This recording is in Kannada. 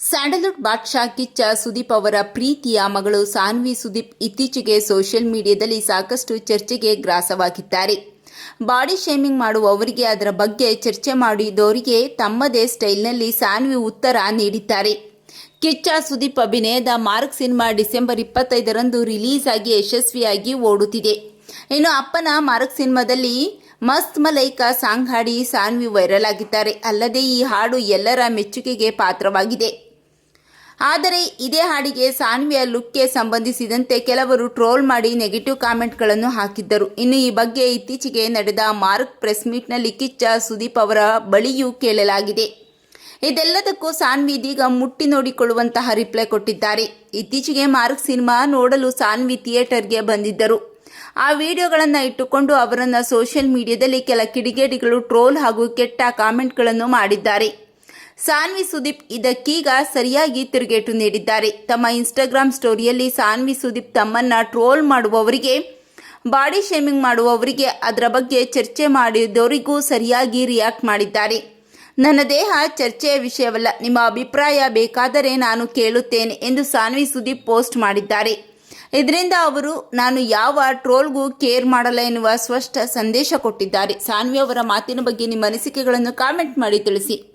ಸ್ಯಾಂಡಲ್ವುಡ್ ಬಾದ್ಶಾ ಕಿಚ್ಚ ಸುದೀಪ್ ಅವರ ಪ್ರೀತಿಯ ಮಗಳು ಸಾನ್ವಿ ಸುದೀಪ್ ಇತ್ತೀಚೆಗೆ ಸೋಷಿಯಲ್ ಮೀಡಿಯಾದಲ್ಲಿ ಸಾಕಷ್ಟು ಚರ್ಚೆಗೆ ಗ್ರಾಸವಾಗಿದ್ದಾರೆ. ಬಾಡಿ ಶೇಮಿಂಗ್ ಮಾಡುವವರಿಗೆ ಅದರ ಬಗ್ಗೆ ಚರ್ಚೆ ಮಾಡಿದವರಿಗೆ ತಮ್ಮದೇ ಸ್ಟೈಲ್ನಲ್ಲಿ ಸಾನ್ವಿ ಉತ್ತರ ನೀಡಿದ್ದಾರೆ. ಕಿಚ್ಚ ಸುದೀಪ್ ಅಭಿನಯದ ಮಾರ್ಕ್ ಸಿನಿಮಾ ಡಿಸೆಂಬರ್ ಇಪ್ಪತ್ತೈದರಂದು ರಿಲೀಸ್ ಆಗಿ ಯಶಸ್ವಿಯಾಗಿ ಓಡುತ್ತಿದೆ. ಇನ್ನು ಅಪ್ಪನ ಮಾರ್ಕ್ ಸಿನಿಮಾದಲ್ಲಿ ಮಸ್ತ್ ಮಲೈಕಾ ಸಾಂಗ್ ಹಾಡಿ ಸಾನ್ವಿ ವೈರಲ್ ಆಗಿದ್ದಾರೆ. ಅಲ್ಲದೆ ಈ ಹಾಡು ಎಲ್ಲರ ಮೆಚ್ಚುಗೆಗೆ ಪಾತ್ರವಾಗಿದೆ. ಆದರೆ ಇದೇ ಹಾಡಿಗೆ ಸಾನ್ವಿಯ ಲುಕ್ಗೆ ಸಂಬಂಧಿಸಿದಂತೆ ಕೆಲವರು ಟ್ರೋಲ್ ಮಾಡಿ ನೆಗೆಟಿವ್ ಕಾಮೆಂಟ್ಗಳನ್ನು ಹಾಕಿದ್ದರು. ಇನ್ನು ಈ ಬಗ್ಗೆ ಇತ್ತೀಚೆಗೆ ನಡೆದ ಮಾರ್ಕ್ ಪ್ರೆಸ್ ಮೀಟ್ನಲ್ಲಿ ಕಿಚ್ಚ ಸುದೀಪ್ ಅವರ ಬಳಿಯೂ ಕೇಳಲಾಗಿದೆ. ಇದೆಲ್ಲದಕ್ಕೂ ಸಾನ್ವಿ ಇದೀಗ ಮುಟ್ಟಿ ನೋಡಿಕೊಳ್ಳುವಂತಹ ರಿಪ್ಲೈ ಕೊಟ್ಟಿದ್ದಾರೆ. ಇತ್ತೀಚೆಗೆ ಮಾರ್ಕ್ ಸಿನಿಮಾ ನೋಡಲು ಸಾನ್ವಿ ಥಿಯೇಟರ್ಗೆ ಬಂದಿದ್ದರು. ಆ ವಿಡಿಯೋಗಳನ್ನು ಇಟ್ಟುಕೊಂಡು ಅವರನ್ನು ಸೋಷಿಯಲ್ ಮೀಡಿಯಾದಲ್ಲಿ ಕೆಲ ಕಿಡಿಗೇಡಿಗಳು ಟ್ರೋಲ್ ಹಾಗೂ ಕೆಟ್ಟ ಕಾಮೆಂಟ್ಗಳನ್ನು ಮಾಡಿದ್ದಾರೆ. ಸಾನ್ವಿ ಸುದೀಪ್ ಇದಕ್ಕೀಗ ಸರಿಯಾಗಿ ತಿರುಗೇಟು ನೀಡಿದ್ದಾರೆ. ತಮ್ಮ ಇನ್ಸ್ಟಾಗ್ರಾಮ್ ಸ್ಟೋರಿಯಲ್ಲಿ ಸಾನ್ವಿ ಸುದೀಪ್ ತಮ್ಮನ್ನ ಟ್ರೋಲ್ ಮಾಡುವವರಿಗೆ, ಬಾಡಿ ಶೇಮಿಂಗ್ ಮಾಡುವವರಿಗೆ, ಅದರ ಬಗ್ಗೆ ಚರ್ಚೆ ಮಾಡಿದವರಿಗೂ ಸರಿಯಾಗಿ ರಿಯಾಕ್ಟ್ ಮಾಡಿದ್ದಾರೆ. ನನ್ನ ದೇಹ ಚರ್ಚೆಯ ವಿಷಯವಲ್ಲ, ನಿಮ್ಮ ಅಭಿಪ್ರಾಯ ಬೇಕಾದರೆ ನಾನು ಕೇಳುತ್ತೇನೆ ಎಂದು ಸಾನ್ವಿ ಸುದೀಪ್ ಪೋಸ್ಟ್ ಮಾಡಿದ್ದಾರೆ. ಇದರಿಂದ ಅವರು, ನಾನು ಯಾವ ಟ್ರೋಲ್ಗೂ ಕೇರ್ ಮಾಡಲ್ಲ ಎನ್ನುವ ಸ್ಪಷ್ಟ ಸಂದೇಶ ಕೊಟ್ಟಿದ್ದಾರೆ. ಸಾನ್ವಿ ಅವರ ಮಾತಿನ ಬಗ್ಗೆ ನಿಮ್ಮ ಅನಿಸಿಕೆಗಳನ್ನು ಕಾಮೆಂಟ್ ಮಾಡಿ ತಿಳಿಸಿ.